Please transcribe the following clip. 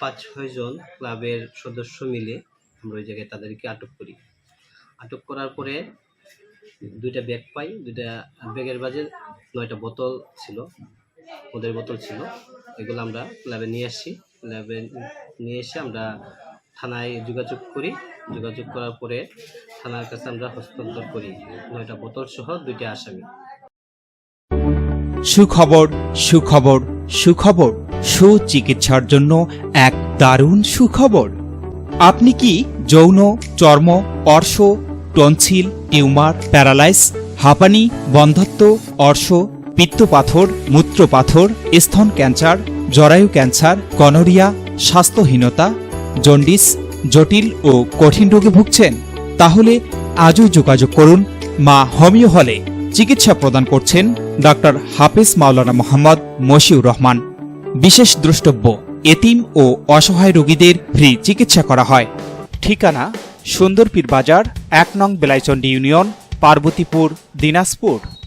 পাঁচ ছয় জন ক্লাবের সদস্য মিলে আমরা ওই জায়গায় তাদেরকে আটক করি। আটক করার পরে দুইটা ব্যাগ পাই, দুইটা ব্যাগের বাজে নয়টা বোতল ছিল, ওদের বোতল ছিল। এগুলো আমরা ক্লাবে নিয়ে আসি। ক্লাবে নিয়ে এসে আমরা থানায় যোগাযোগ করি। যোগাযোগ করার পরে থানার কাছে আমরা হস্তান্তর করি। নয়টা বোতল সহ দুইটা আসামি। সুখবর সুখবর সুখবর। সুচিকিৎসার জন্য এক দারুণ সুখবর। আপনি কি যৌন, চর্ম, অর্শ, টনসিল, টিউমার, প্যারালাইস, হাঁপানি, বন্ধত্ব, অর্শ, পিত্তপাথর, মূত্রপাথর, স্তন ক্যান্সার, জরায়ু ক্যান্সার গনোরিয়া স্বাস্থ্যহীনতা, জন্ডিস, জটিল ও কঠিন রোগে ভুগছেন? তাহলে আজই যোগাযোগ করুন মা হোমিও হলে। চিকিৎসা প্রদান করছেন ডাক্তার হাফিজ মাওলানা মোহাম্মদ মশিউর রহমান। বিশেষ দ্রষ্টব্য, এতিম ও অসহায় রোগীদের ফ্রি চিকিৎসা করা হয়। ঠিকানা, সুন্দরপীর বাজার, এক নং বেলাইচন্ডী ইউনিয়ন, পার্বতীপুর, দিনাজপুর।